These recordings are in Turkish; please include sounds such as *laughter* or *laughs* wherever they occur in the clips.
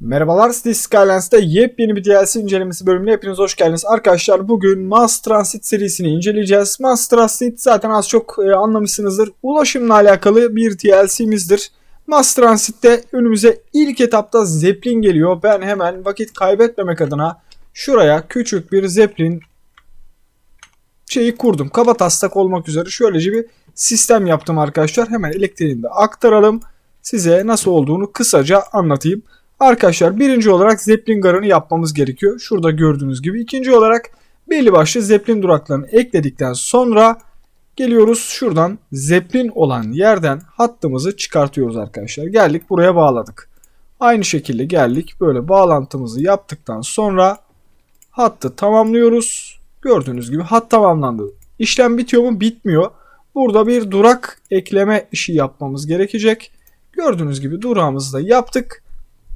Merhabalar City Skylines yepyeni bir DLC incelemesi bölümüne hepiniz hoş geldiniz. Arkadaşlar bugün Mass Transit serisini inceleyeceğiz. Mass Transit zaten az çok e, anlamışsınızdır. Ulaşımla alakalı bir DLC'mizdir. Mass Transit'te önümüze ilk etapta Zeppelin geliyor. Ben hemen vakit kaybetmemek adına şuraya küçük bir Zeppelin şeyi kurdum. Kaba taslak olmak üzere şöylece bir sistem yaptım arkadaşlar. Hemen elektriğini de aktaralım. Size nasıl olduğunu kısaca anlatayım. Arkadaşlar birinci olarak Zeppelin garını yapmamız gerekiyor. Şurada gördüğünüz gibi. İkinci olarak belli başlı Zeppelin duraklarını ekledikten sonra geliyoruz şuradan Zeppelin olan yerden hattımızı çıkartıyoruz arkadaşlar. Geldik buraya bağladık. Aynı şekilde geldik böyle bağlantımızı yaptıktan sonra hattı tamamlıyoruz. Gördüğünüz gibi hat tamamlandı. İşlem bitiyor mu? Bitmiyor. Burada bir durak ekleme işi yapmamız gerekecek. Gördüğünüz gibi durağımızı da yaptık.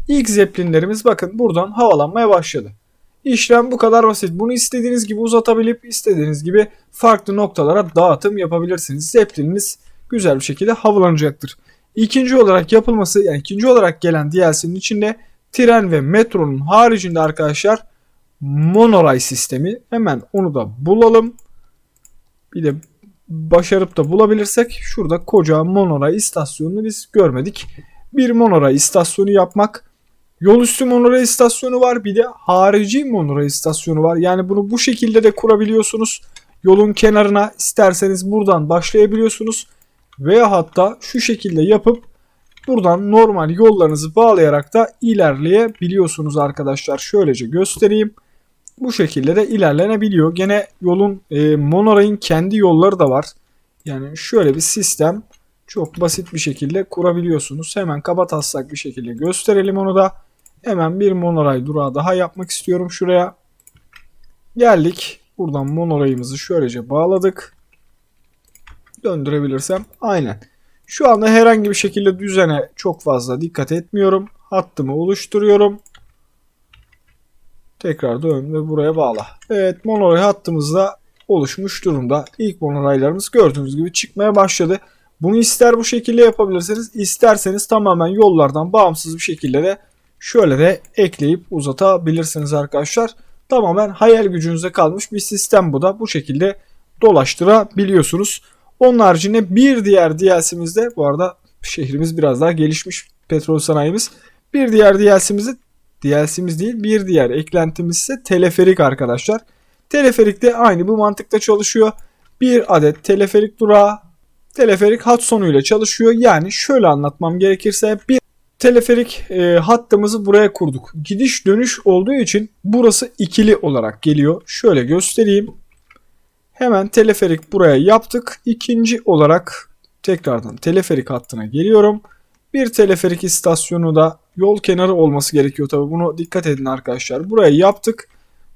İlk zeplinlerimiz bakın buradan havalanmaya başladı. İşlem bu kadar basit. Bunu istediğiniz gibi uzatabilip istediğiniz gibi farklı noktalara dağıtım yapabilirsiniz. Zeplininiz güzel bir şekilde havalanacaktır. İkinci olarak yapılması yani ikinci olarak gelen DLC'nin içinde tren ve metronun haricinde arkadaşlar monoray sistemi. Hemen onu da bulalım. Bir de başarıp da bulabilirsek şurada koca monoray istasyonunu biz görmedik. Bir monoray istasyonu yapmak Yol üstü monoray istasyonu var. Bir de harici monoray istasyonu var. Yani bunu bu şekilde de kurabiliyorsunuz. Yolun kenarına isterseniz buradan başlayabiliyorsunuz. Veya hatta şu şekilde yapıp buradan normal yollarınızı bağlayarak da ilerleyebiliyorsunuz arkadaşlar. Şöylece göstereyim. Bu şekilde de ilerlenebiliyor. Gene yolun e, monorayın kendi yolları da var. Yani şöyle bir sistem çok basit bir şekilde kurabiliyorsunuz. Hemen kaba taslak bir şekilde gösterelim onu da. Hemen bir monoray durağı daha yapmak istiyorum şuraya. Geldik. Buradan monorayımızı şöylece bağladık. Döndürebilirsem. Aynen. Şu anda herhangi bir şekilde düzene çok fazla dikkat etmiyorum. Hattımı oluşturuyorum. Tekrar dön ve buraya bağla. Evet monoray hattımız da oluşmuş durumda. İlk monoraylarımız gördüğünüz gibi çıkmaya başladı. Bunu ister bu şekilde yapabilirsiniz. isterseniz tamamen yollardan bağımsız bir şekilde de şöyle de ekleyip uzatabilirsiniz arkadaşlar. Tamamen hayal gücünüze kalmış bir sistem bu da. Bu şekilde dolaştırabiliyorsunuz. Onun haricinde bir diğer DLC'mizde bu arada şehrimiz biraz daha gelişmiş petrol sanayimiz. Bir diğer DLC'mizde DLC'miz değil bir diğer eklentimiz ise teleferik arkadaşlar. Teleferik de aynı bu mantıkta çalışıyor. Bir adet teleferik durağı teleferik hat sonuyla çalışıyor. Yani şöyle anlatmam gerekirse bir teleferik e, hattımızı buraya kurduk. Gidiş dönüş olduğu için burası ikili olarak geliyor. Şöyle göstereyim. Hemen teleferik buraya yaptık. İkinci olarak tekrardan teleferik hattına geliyorum. Bir teleferik istasyonu da yol kenarı olması gerekiyor tabi. Bunu dikkat edin arkadaşlar. Buraya yaptık.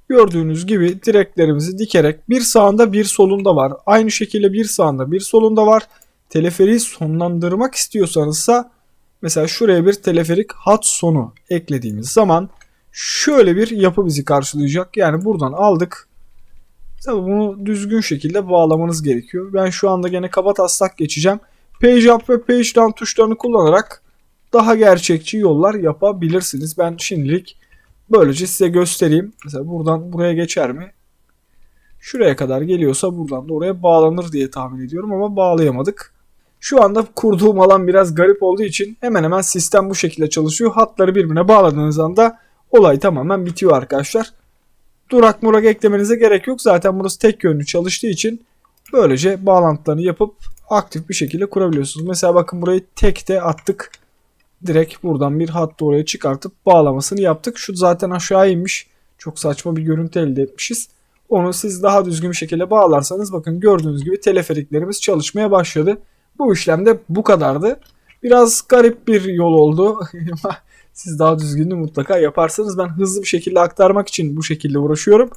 Gördüğünüz gibi direklerimizi dikerek bir sağında bir solunda var. Aynı şekilde bir sağında bir solunda var. Teleferiği sonlandırmak istiyorsanızsa Mesela şuraya bir teleferik hat sonu eklediğimiz zaman şöyle bir yapı bizi karşılayacak. Yani buradan aldık. Tabi bunu düzgün şekilde bağlamanız gerekiyor. Ben şu anda gene kaba taslak geçeceğim. Page up ve page down tuşlarını kullanarak daha gerçekçi yollar yapabilirsiniz. Ben şimdilik böylece size göstereyim. Mesela buradan buraya geçer mi? Şuraya kadar geliyorsa buradan da oraya bağlanır diye tahmin ediyorum ama bağlayamadık. Şu anda kurduğum alan biraz garip olduğu için hemen hemen sistem bu şekilde çalışıyor. Hatları birbirine bağladığınız anda olay tamamen bitiyor arkadaşlar. Durak murak eklemenize gerek yok. Zaten burası tek yönlü çalıştığı için böylece bağlantılarını yapıp aktif bir şekilde kurabiliyorsunuz. Mesela bakın burayı tek de attık. Direkt buradan bir hattı oraya çıkartıp bağlamasını yaptık. Şu zaten aşağı inmiş. Çok saçma bir görüntü elde etmişiz. Onu siz daha düzgün bir şekilde bağlarsanız bakın gördüğünüz gibi teleferiklerimiz çalışmaya başladı. Bu işlemde bu kadardı. Biraz garip bir yol oldu. *laughs* Siz daha düzgününü mutlaka yaparsanız ben hızlı bir şekilde aktarmak için bu şekilde uğraşıyorum.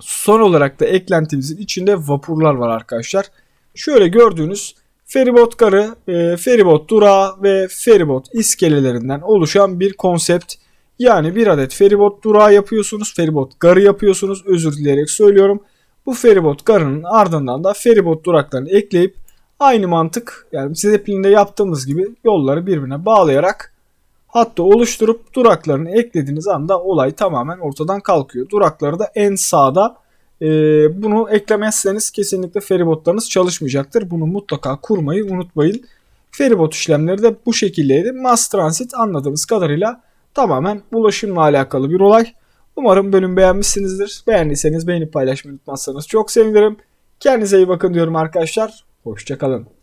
Son olarak da eklentimizin içinde vapurlar var arkadaşlar. Şöyle gördüğünüz feribot garı, e, feribot durağı ve feribot iskelelerinden oluşan bir konsept. Yani bir adet feribot durağı yapıyorsunuz, feribot garı yapıyorsunuz. Özür dileyerek söylüyorum. Bu feribot garının ardından da feribot duraklarını ekleyip Aynı mantık yani Zeppelin'de yaptığımız gibi yolları birbirine bağlayarak hattı oluşturup duraklarını eklediğiniz anda olay tamamen ortadan kalkıyor. Durakları da en sağda e, bunu eklemezseniz kesinlikle feribotlarınız çalışmayacaktır. Bunu mutlaka kurmayı unutmayın. Feribot işlemleri de bu şekildeydi. Mass Transit anladığımız kadarıyla tamamen ulaşımla alakalı bir olay. Umarım bölüm beğenmişsinizdir. Beğendiyseniz beğenip paylaşmayı unutmazsanız çok sevinirim. Kendinize iyi bakın diyorum arkadaşlar. Hoşçakalın.